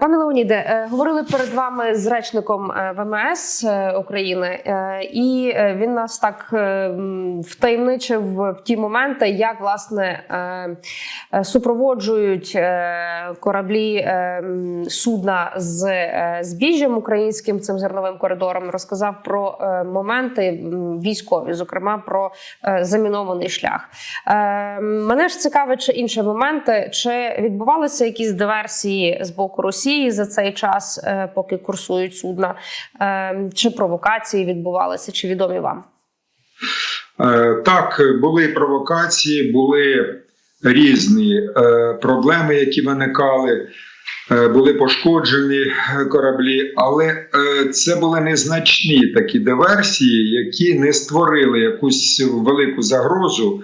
Пане Леоніде, е, говорили перед вами з речником е, ВМС е, України, і він нас так втаємничив в ті моменти, як власне супроводжують кораблі судна з збіжжям українським цим зерновим коридором. Розказав про моменти військові, зокрема про замінований шлях. Мене ж цікавить чи інші моменти, чи відбувалися якісь диверсії з боку Росії за цей час, е, поки курсують судна, Е, чи провокації відбувалися, чи відомі вам? Е, Так, були провокації, були різні проблеми, які виникали. Були пошкоджені кораблі, але це були незначні такі диверсії, які не створили якусь велику загрозу.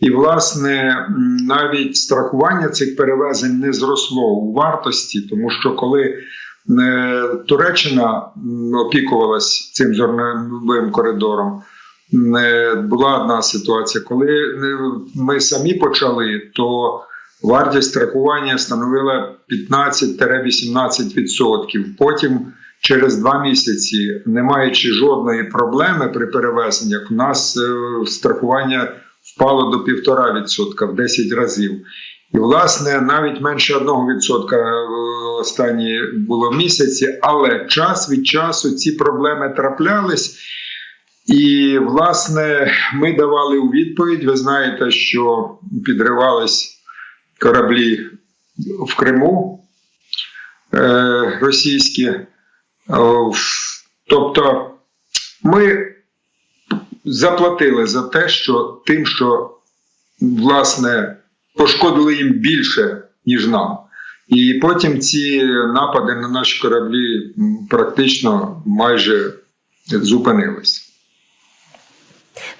І, власне, навіть страхування цих перевезень не зросло у вартості, тому що коли е, Туреччина опікувалась цим зерновим коридором, була одна ситуація. Коли е, ми самі почали, то вартість страхування становила 15-18%. Потім, через два місяці, не маючи жодної проблеми при перевезеннях, у нас е, страхування впало до 1,5% в 10 разів. І, власне, навіть менше 1% е, останні було місяці, але час від часу ці проблеми траплялись. І, власне, ми давали у відповідь. Ви знаєте, що підривались кораблі в Криму е, російські. Е, Тобто ми заплатили за те, що тим, що власне пошкодили їм більше, ніж нам. І потім ці напади на наші кораблі практично майже зупинились.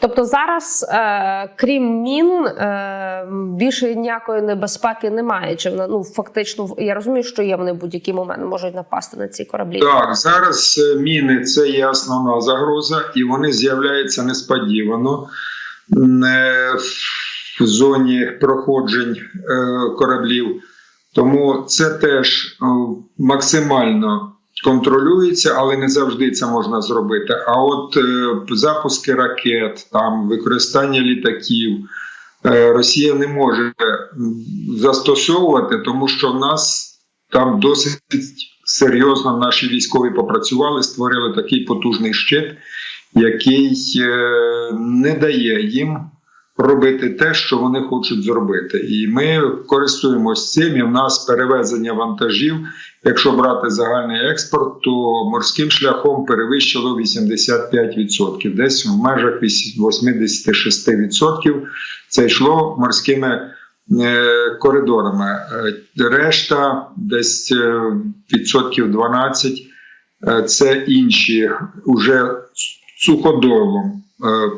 Тобто зараз, е, крім мін, е, більше ніякої небезпеки немає. Чи вона ну фактично я розумію, що є вони в будь-який момент можуть напасти на ці кораблі. Так, зараз е, міни це є основна загроза, і вони з'являються несподівано м, е, в зоні проходжень е, кораблів. Тому це теж е, максимально контролюється, але не завжди це можна зробити. А от е, запуски ракет, там використання літаків. е, Росія не може застосовувати, тому що в нас там досить серйозно наші військові попрацювали, створили такий потужний щит, який е, не дає їм робити те, що вони хочуть зробити. І ми користуємось цим. І в нас перевезення вантажів. Якщо брати загальний експорт, то морським шляхом перевищило 85%. Десь в межах 86% це йшло морськими е, коридорами. Е, Решта десь е, відсотків 12 е, це інші уже суходолом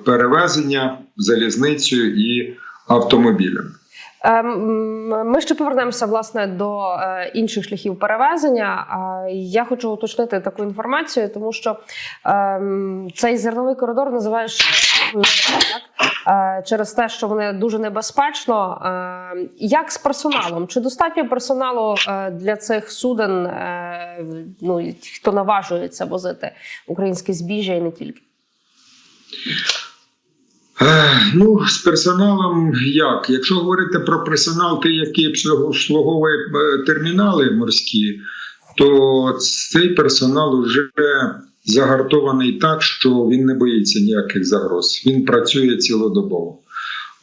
перевезення залізницею і автомобілем. Ем, Ми ще повернемося власне до е, інших шляхів перевезення. Я хочу уточнити таку інформацію, тому що цей зерновий коридор називають так? Е, через те, що вони дуже небезпечно. Е, Як з персоналом? Чи достатньо персоналу е, для цих суден? е, Ну хто наважується возити українське збіжжя і не тільки? Е, Ну, з персоналом як? Якщо говорити про персонал, той, який обслуговує е, термінали морські, то цей персонал вже загартований так, що він не боїться ніяких загроз. Він працює цілодобово.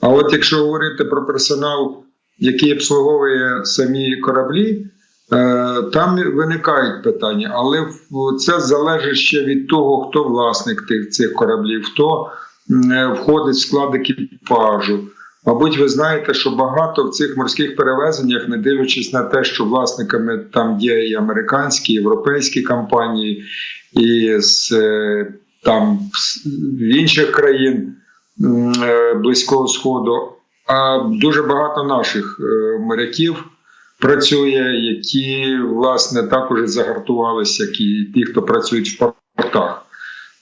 А от якщо говорити про персонал, який обслуговує самі кораблі, там виникають питання, але це залежить ще від того, хто власник тих цих кораблів, хто е, входить в склад екіпажу. Мабуть, ви знаєте, що багато в цих морських перевезеннях, не дивлячись на те, що власниками там є і американські, і європейські компанії, і з е, там в інших країн е, Близького Сходу, а дуже багато наших е, моряків працює, які власне також загартувалися, як і ті, хто працюють в портах.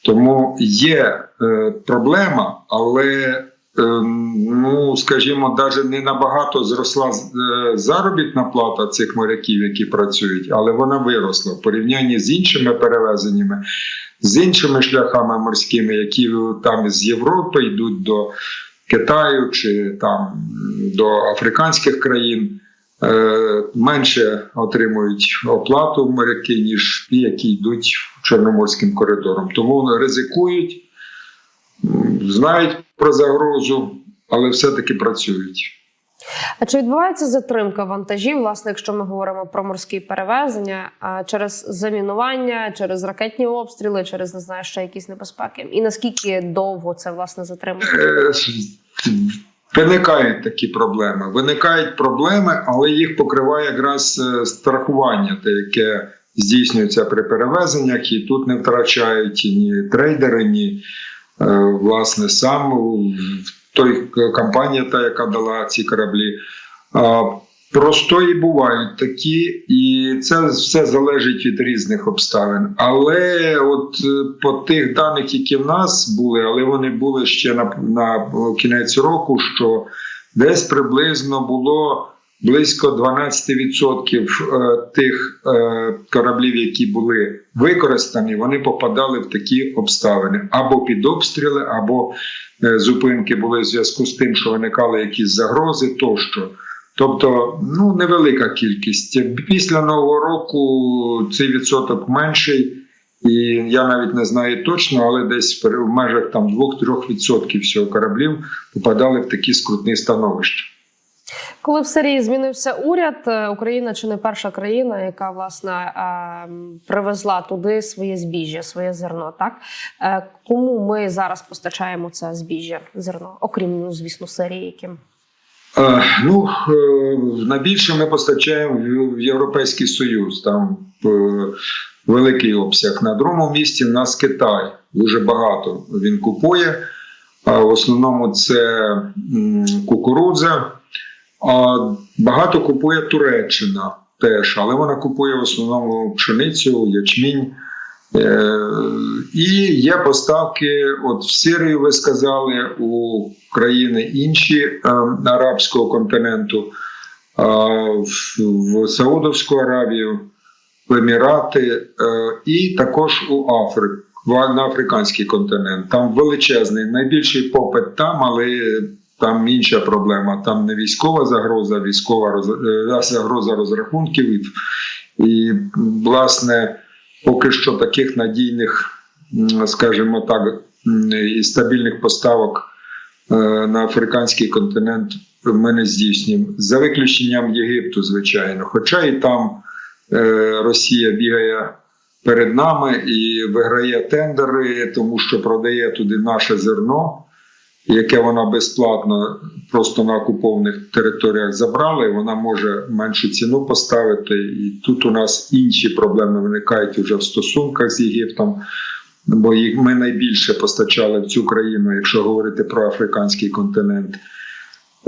Тому є е, проблема, але ем, ну скажімо, навіть не набагато зросла е, заробітна плата цих моряків, які працюють, але вона виросла в порівнянні з іншими перевезеннями, з іншими шляхами морськими, які там з Європи йдуть до Китаю чи там до африканських країн. Е, Менше отримують оплату моряки, ніж ті, які йдуть Чорноморським коридором. Тому вони ризикують, знають про загрозу, але все-таки працюють. А чи відбувається затримка вантажів, власне, якщо ми говоримо про морські перевезення, через замінування, через ракетні обстріли, через не знаю, ще якісь небезпеки? І наскільки довго це власне затримує? Е, Виникають такі проблеми. Виникають проблеми, але їх покриває якраз е, страхування, те, яке здійснюється при перевезеннях, і тут не втрачають ні трейдери, ні е, власне сам той компанія, та яка дала ці кораблі. А, Просто і бувають такі, і це все залежить від різних обставин. Але от е, по тих даних, які в нас були, але вони були ще на, на кінець року, що десь приблизно було близько 12% е, тих е, кораблів, які були використані, вони попадали в такі обставини або під обстріли, або зупинки були в зв'язку з тим, що виникали якісь загрози тощо. Тобто, ну невелика кількість. Після нового року цей відсоток менший, і я навіть не знаю точно, але десь в межах там 2-3% всього кораблів попадали в такі скрутні становища. Коли в Сирії змінився уряд, е, Україна чи не перша країна, яка власне е, привезла туди своє збіжжя, своє зерно. Так Е, кому ми зараз постачаємо це збіжжя, зерно, окрім ну, звісно, Сирії, яким Ну, е, найбільше ми постачаємо в- в Європейський Союз. Там е, великий обсяг. На другому місці в нас Китай. Дуже багато він купує. В основному це кукурудза. А багато купує Туреччина теж, але вона купує в основному пшеницю, ячмінь. Е, І є поставки, от в Сирію, ви сказали, у країни інші е, арабського континенту, в, Саудовську Аравію, в Емірати е, і також у Африку. На африканський континент. Там величезний, найбільший попит там, але там інша проблема. Там не військова загроза, військова роз- загроза розрахунків. І власне, поки що таких надійних, скажімо так, і стабільних поставок е, на африканський континент ми не здійснюємо. За виключенням Єгипту, звичайно. Хоча і там е, Росія бігає перед нами і виграє тендери, тому що продає туди наше зерно, яке вона безплатно просто на окупованих територіях забрала, і вона може меншу ціну поставити. І тут у нас інші проблеми виникають вже в стосунках з Єгиптом. Бо їх ми найбільше постачали в цю країну, якщо говорити про африканський континент.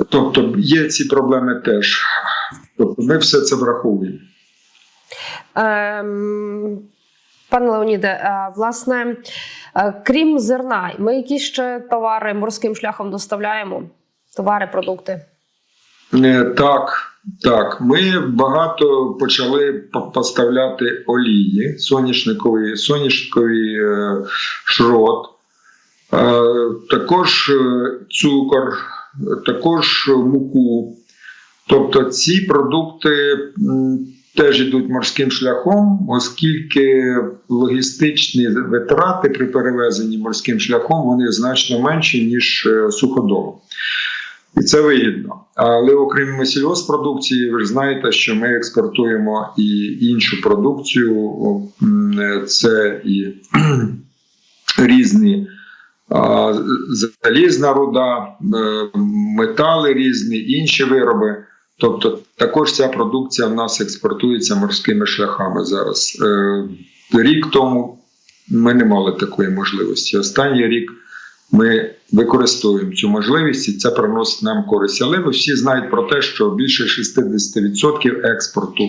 Тобто є ці проблеми теж. Тобто ми все це враховуємо. Ем, Пане Леоніде, е, власне, е, крім зерна, ми які ще товари морським шляхом доставляємо? Товари, продукти. Е, Так, так. Ми багато почали поставляти олії, соняшникові, соняшниковий шрот, також цукор, також муку. Тобто ці продукти теж йдуть морським шляхом, оскільки логістичні витрати при перевезенні морським шляхом вони значно менші, ніж е, суходолом. І це вигідно. Але окрім сільгоспродукції, ви ж знаєте, що ми експортуємо і іншу продукцію. Це і різні залізна руда, е, метали різні, інші вироби. Тобто також ця продукція в нас експортується морськими шляхами зараз. Е, Рік тому ми не мали такої можливості. Останній рік ми використовуємо цю можливість, і це приносить нам користь. Але ви всі знають про те, що більше 60% експорту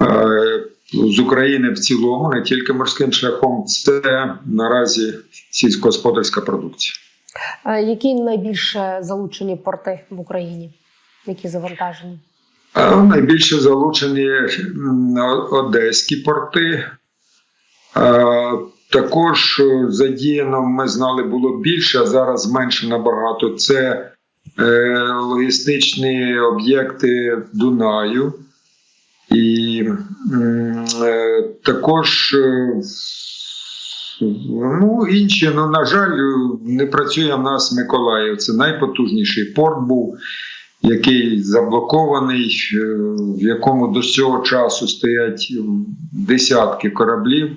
е, з України в цілому, не тільки морським шляхом, це наразі сільськогосподарська продукція. Е, Які найбільше залучені порти в Україні? Які завантажені? Найбільше залучені одеські порти. Також е, задіяно, ми знали, було більше, а зараз менше набагато. Це е, логістичні об'єкти Дунаю. І е, також е, ну, інші, ну, на жаль, не працює в нас Миколаїв. Це найпотужніший порт був який заблокований, е, в якому до цього часу стоять десятки кораблів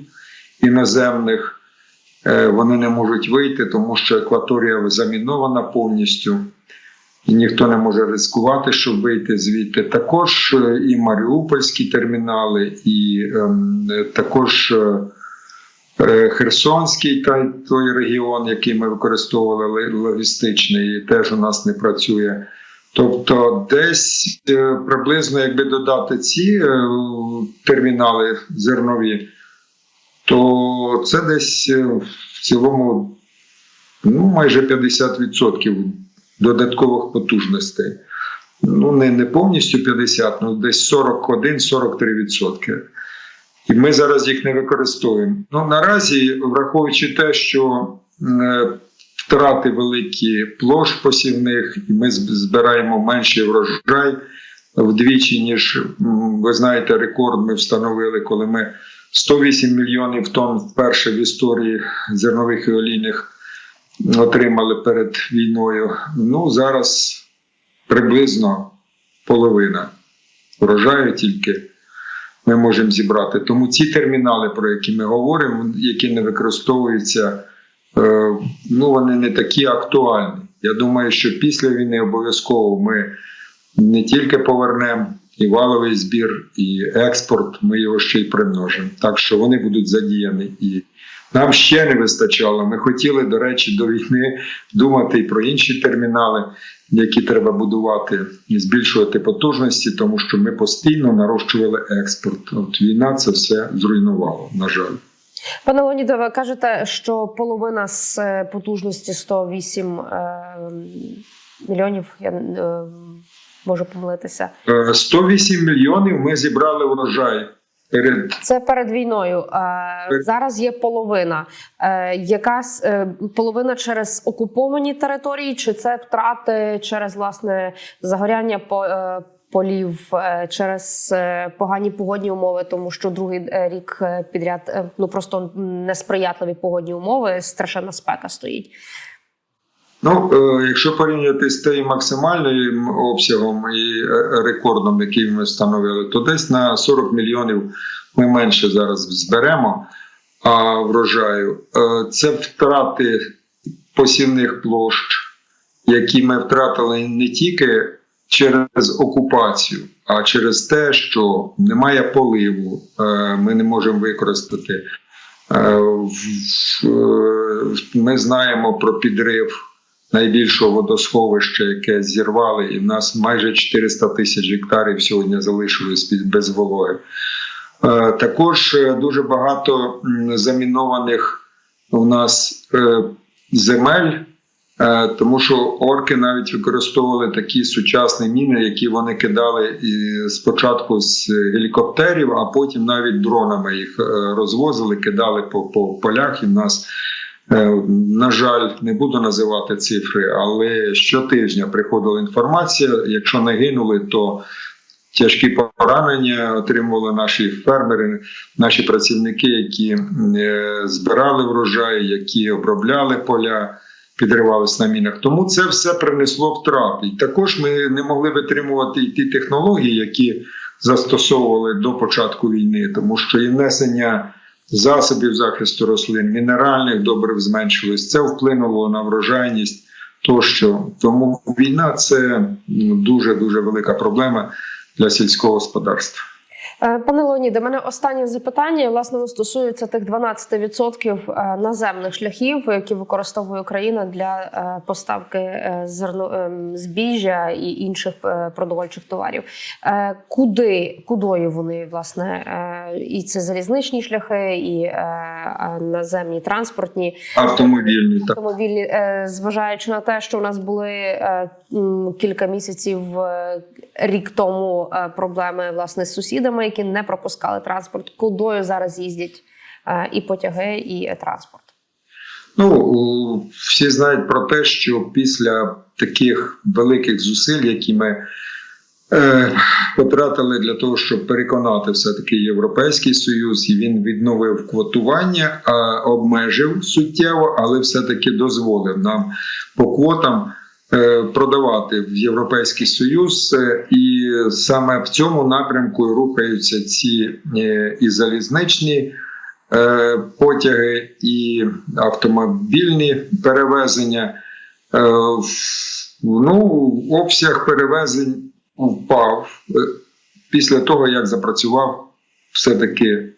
іноземних. Е, Вони не можуть вийти, тому що екваторія замінована повністю, і ніхто не може ризикувати, щоб вийти звідти. Також е, і Маріупольські термінали, і ем, е, також. е, е, Херсонський той, той регіон, який ми використовували логістичний, теж у нас не працює. Тобто, десь е, приблизно, якби додати ці е, термінали зернові, то це десь е, в цілому ну, майже 50% додаткових потужностей. Ну, не, не повністю 50, ну десь 41-43%. І ми зараз їх не використовуємо. Ну наразі, враховуючи те, що втрати великі площ посівних, і ми збираємо менший врожай вдвічі, ніж ви знаєте, рекорд ми встановили, коли ми 108 мільйонів тонн вперше в історії зернових і олійних отримали перед війною. Ну зараз приблизно половина врожаю тільки ми можемо зібрати. Тому ці термінали, про які ми говоримо, які не використовуються, ну вони не такі актуальні. Я думаю, що після війни обов'язково ми не тільки повернемо і валовий збір, і експорт, ми його ще й примножимо. Так що вони будуть задіяні і. Нам ще не вистачало. Ми хотіли, до речі, до війни думати і про інші термінали, які треба будувати і збільшувати потужності, тому що ми постійно нарощували експорт. От війна це все зруйнувала, на жаль. Пане Леоніде, ви кажете, що половина з е, потужності 108 е, мільйонів. Я е, можу помилитися. Е, 108 мільйонів ми зібрали перед Це перед війною. Е, зараз є половина. Е, якась е, половина через окуповані території, чи це втрати через власне загоряння по. Полів е, через е, погані погодні умови, тому що другий е, рік підряд ну просто несприятливі погодні умови, страшенна спека стоїть. Ну, якщо порівняти з тим максимальним обсягом і рекордом, який ми встановили, то десь на 40 мільйонів ми менше зараз зберемо а, врожаю. Це втрати посівних площ, які ми втратили не тільки через окупацію, а через те, що немає поливу, е, ми не можемо використати. Е, в- Ми знаємо про підрив найбільшого водосховища, яке зірвали, і в нас майже 400 тисяч гектарів сьогодні залишились без вологи. Е, Також е, дуже багато замінованих у нас е, земель, е, тому що орки навіть використовували такі сучасні міни, які вони кидали спочатку з гелікоптерів, а потім навіть дронами їх е, розвозили, кидали по, по полях. І в нас Е, На жаль, не буду називати цифри, але щотижня приходила інформація. Якщо не гинули, то тяжкі поранення отримували наші фермери, наші працівники, які е, збирали врожай, які обробляли поля, підривались на мінах. Тому це все принесло втрати. І також ми не могли витримувати і ті технології, які застосовували до початку війни, тому що і внесення засобів захисту рослин, мінеральних добрив зменшилось. Це вплинуло на врожайність тощо. Тому війна це дуже дуже велика проблема для сільського господарства. Е, Пане Леоніде, мене останнє запитання власне стосується тих 12% е, наземних шляхів, які використовує Україна для е, поставки зерно збіжжя і інших продовольчих товарів. Куди кудою вони власне і це залізничні шляхи, і наземні транспортні Автомобільні автомобільні, зважаючи на те, що у нас були кілька місяців рік тому проблеми власне з сусідами, які не пропускали транспорт, кудою зараз їздять е, і потяги, і е, транспорт. Ну всі знають про те, що після таких великих зусиль, які ми е, потратили для того, щоб переконати все-таки Європейський Союз, і він відновив квотування, а обмежив суттєво, але все-таки дозволив нам по квотам. Е, Продавати в Європейський Союз, Е, і саме в цьому напрямку рухаються ці е, і залізничні потяги і автомобільні перевезення. Ну, обсяг перевезень впав після того, як запрацював все-таки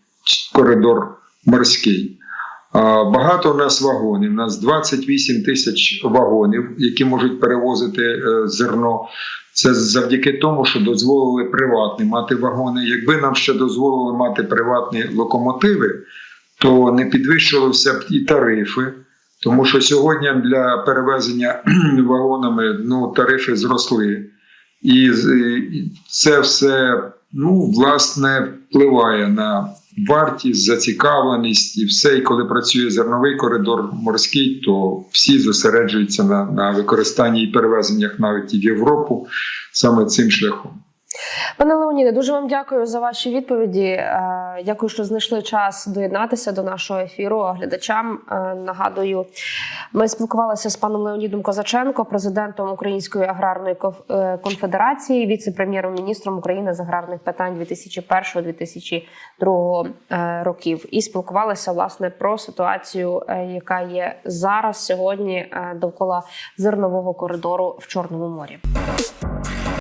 коридор морський. Багато у нас вагонів. У нас 28 тисяч вагонів, які можуть перевозити е, зерно. Це завдяки тому, що дозволили приватні мати вагони. Якби нам ще дозволили мати приватні локомотиви, то не підвищувалися б і тарифи. Тому що сьогодні для перевезення вагонами ну, тарифи зросли. І це все ну, власне впливає на вартість, зацікавленість і все. І коли працює зерновий коридор морський, то всі зосереджуються на, на використанні і перевезеннях навіть і в Європу саме цим шляхом. Пане Леоніде, дуже вам дякую за ваші відповіді. Е, Дякую, що знайшли час доєднатися до нашого ефіру. Глядачам е, нагадую, ми спілкувалися з паном Леонідом Козаченко, президентом Української аграрної е, конфедерації, віце-прем'єром-міністром України з аграрних питань 2001-2002 е, років. І спілкувалися власне про ситуацію, яка є зараз сьогодні довкола зернового коридору в Чорному морі.